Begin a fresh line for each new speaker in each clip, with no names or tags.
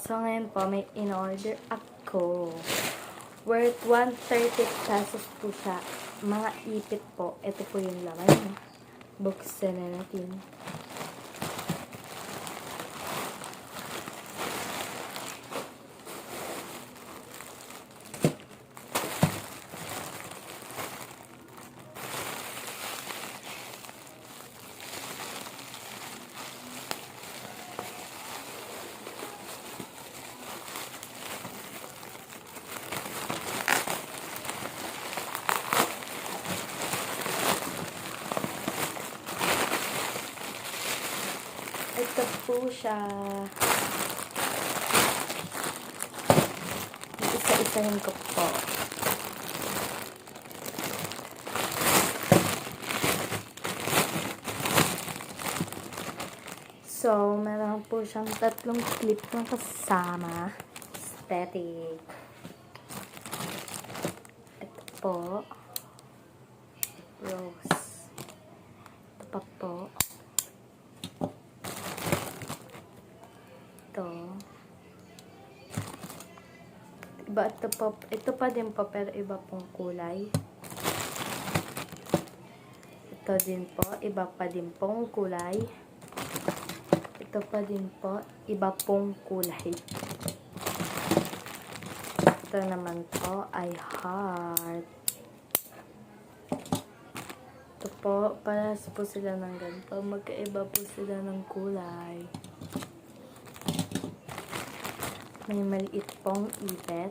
So, ngayon po, may in-order ako. Worth 130 pesos po siya. Mga ipit po. Ito po yung laman. Buksan na natin. Ito po siya. Isa-isahin ko po. So, meron po siyang tatlong clip na kasama. Aesthetic. Ito po. Rose. Ito pa po. Ito. Iba ito pa, ito pa din po pero iba pong kulay. Ito din po, iba pa din pong kulay. Ito pa din po, iba pong kulay. Ito naman po ay heart. Ito po, parehas po sila ng ganito. Magkaiba po sila ng kulay. May maliit pong ipet.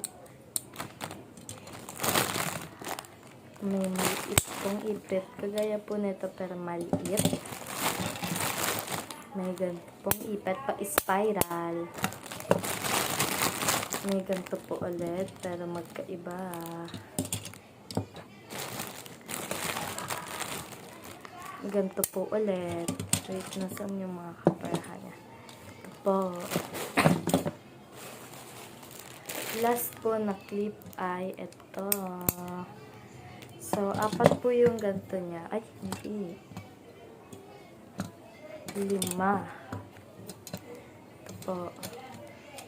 May maliit pong ipet. Kagaya po nito pero maliit. May ganito pong ipet pa spiral. May ganito po ulit pero magkaiba. Ganito po ulit. Wait, nasaan yung mga kaparahan niya? Ito po. Last po na clip ay ito. So, apat po yung ganito niya. Ay, hindi. Lima. Ito po.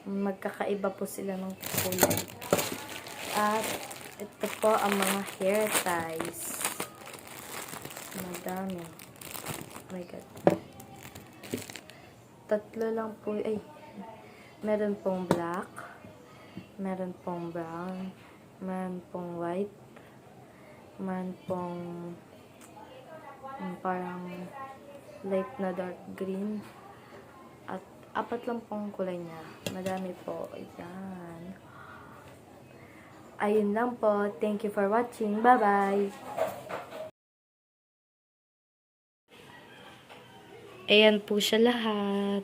Magkakaiba po sila ng kulay. At ito po ang mga hair ties. Madami. Oh my God. Tatlo lang po. Ay, meron pong black. Meron pong brown. Meron pong white. Meron pong mm, parang light na dark green. At apat lang pong kulay niya. Madami po. Ayan. Ayun lang po. Thank you for watching. Bye-bye! Ayan po siya lahat.